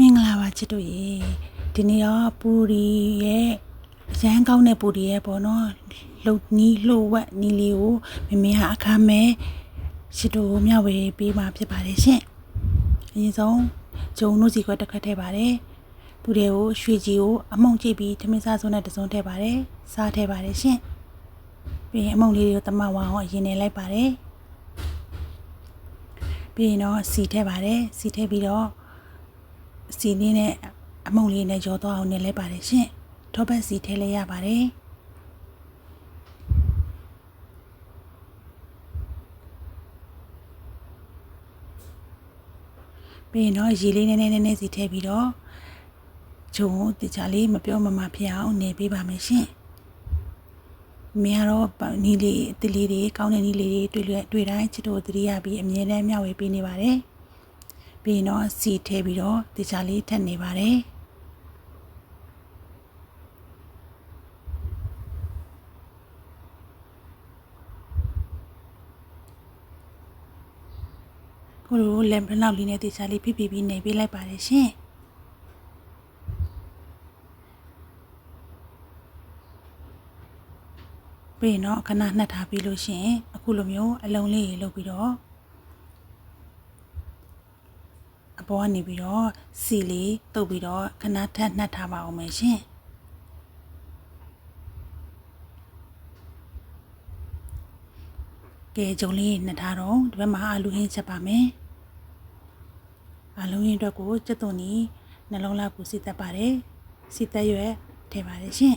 မင်္ဂလာပါချစ်တို့ရေဒီနေ့ရောပူရီရဲ့ရန်ကောင်းတဲ့ပူရီရဲ့ပေါ့နော်လှုပ်နီးလှုပ်ဝက်နီးလေးကိုမမေဟာအခါမဲချစ်တို့မျှဝေပေးมาဖြစ်ပါတယ်ရှင်အရင်ဆုံးဂျုံတို့စီခွက်တစ်ခက်ထည့်ပါတယ်သူတွေကိုရွှေကြီးကိုအမုံကြည့်ပြီးသမင်းစားစုံနဲ့တစုံထည့်ပါတယ်စားထည့်ပါတယ်ရှင်ပြီးရင်အမုံလေးတွေကိုတမဝအောင်အရင်နေလိုက်ပါတယ်ပြီးရင်တော့စီထည့်ပါတယ်စီထည့်ပြီးတော့ စီလေးနဲ့အမုံလေးနဲ့ကြောသွားအောင်နဲ့လဲပါတယ်ရှင်ထောပတ်စီထဲလဲရပါတယ်ပြီးရင်တော့ရေလေးနည်းနည်းနည်းနည်းစီထည့်ပြီးတော့ဂျုံကိုတခြားလေးမပြောမမဖြစ်အောင်နေပေးပါမယ်ရှင်မင်းကတော့နီးလေးအတလေးတွေကောင်းတဲ့နီးလေးတွေတွေ့တွေ့တိုင်းချစ်တို့သတိရပြီးအမြဲတမ်းမျှဝေပေးနေပါတယ် ပြီးရင်တော့စီထဲပြီးတော့တခြားလေးထက်နေပါတယ်ကိုလိုလက်ဘလောက်လေးနဲ့တခြားလေးဖိဖိပြီးနေပေးလိုက်ပါတယ်ရှင်ပြီးရင်တော့ခဏနှက်ထားပြီးလို့ရှရင်အခုလိုမျိုးအလုံးလေးတွေလုပ်ပြီးတော့ အ ပေါ်ကနေပြီးတော့စီလေးတုပ်ပြီးတော့ခဏထပ်နှက်ထားပါအောင်မယ်ရှင်ကဲဂျုံလေးနှက်ထားတော့ဒီဘက်မှာအာလူဟင်းချက်ပါမယ်အာလူဟင်းအတွက်ကိုစက်သွန်နီနှလုံးလောက်ကိုစီတက်ပါတယ်စီတက်ရွက်ထည့်ပါတယ်ရှင်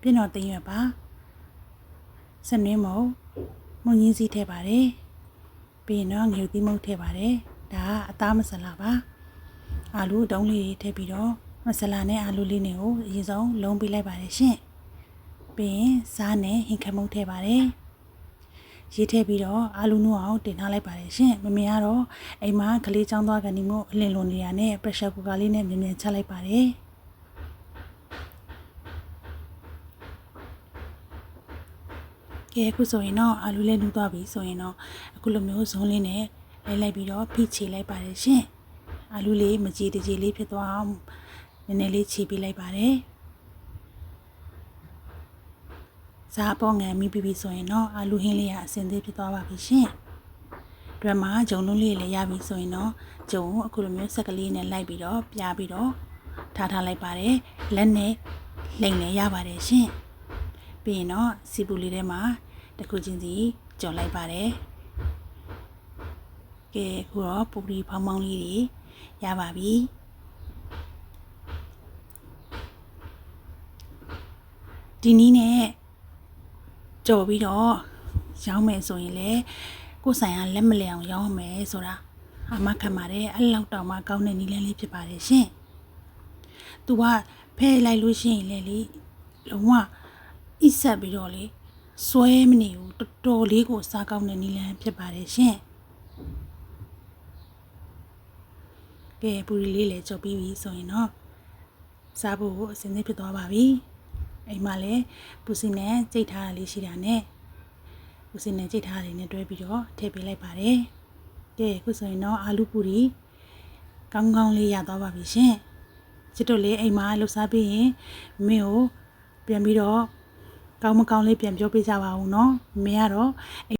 ပြည့်တော်သိမ်းရွက်ပါစနွင်းမုံမုံကြီးစီထည့်ပါတယ်ပြီးရင်တော့ငရုတ်သီးမုတ်ထည့်ပါတယ် ဒါကအသားမဆလာပါအာလူတုံးလေးတွေထည့်ပြီးတော့မဆလာနဲ့အာလူလေးတွေကိုအရင်ဆုံးလုံးပေးလိုက်ပါတယ်ရှင်ပြီးရင်စားနဲ့ဟင်ခမုတ်ထည့်ပါတယ်ရေးထည့်ပြီးတော့အာလူနုအောင်တင်ထားလိုက်ပါတယ်ရှင်မမေကတော့အိမ်မှာကလေးချောင်းသွားကန်ဒီမို့အလင်လွန်နေရနဲ့ pressure cooker လေးနဲ့မြင်မြင်ချက်လိုက်ပါတယ်ကဲအခုဆိုရင်တော့အာလူလေးနူးသွားပြီဆိုရင်တော့အခုလိုမျိုးဇုံးလေးနဲ့ လိုက်လိုက်ပြီးတော့ဖိချေလိုက်ပါတယ်ရှင်အာလူလေးမကြီးတကြီးလေးဖြစ်သွားအောင်နည်းနည်းလေးခြေပေးလိုက်ပါတယ်စားပေါ်ငံမိပြီးပြီဆိုရင်တော့အာလူဟင်းလေးကအစင်သေးဖြစ်သွားပါပြီရှင်ဒီမှာဂျုံလုံးလေးလည်းရပြီဆိုရင်တော့ဂျုံကိုအခုလိုမျိုးဆက်ကလေးနဲ့လိုက်ပြီးတော့ပြားပြီးတော့ထားထားလိုက်ပါတယ်လက်နဲ့လိမ့်လည်းရပါတယ်ရှင်ပြီးရင်တော့စီပူလေးထဲမှာတစ်ခုချင်းစီကြော်လိုက်ပါတယ် ကဲအခုတော့ပူပရီဖောင်းဖောင်းလေးတွေရပါပြီဒီနည်းနဲ့ကြော်ပြီးတော့ရောင်းမယ်ဆိုရင်လေကိုယ်ဆိုင်ကလက်မလျောင်ရောင်းမယ်ဆိုတာအမခံပါတယ်အဲ့လောက်တောင်မှကောင်းတဲ့နည်းလမ်းလေးဖြစ်ပါတယ်ရှင်။ तू ကဖဲလိုက်လို့ရှိရင်လေလေလုံးဝဣဆက်ပြီးတော့လေစွဲမနေဘူးတော်တော်လေးကိုစားကောင်းတဲ့နည်းလမ်းဖြစ်ပါတယ်ရှင်။ ကဲပူရီလေးလည်းကြော်ပြီးပြီဆိုရင်တော့စားဖို့အစင်းသေးဖြစ်သွားပါပြီ။အိမ်မှာလည်းပူစီနဲ့ကြိတ်ထားတာလေးရှိတာနဲ့ပူစီနဲ့ကြိတ်ထားတာလေးနဲ့တွဲပြီးတော့ထည့်ပေးလိုက်ပါတယ်။ကဲအခုဆိုရင်တော့အာလူပူရီကောင်းကောင်းလေးရသွားပါပြီရှင်။ချစ်တို့လေးအိမ်မှာလှူစားပြီးရင်မင်းကိုပြန်ပြီးတော့ကောင်းမကောင်းလေးပြန်ပြောပြကြပါဦးเนาะမင်းကတော့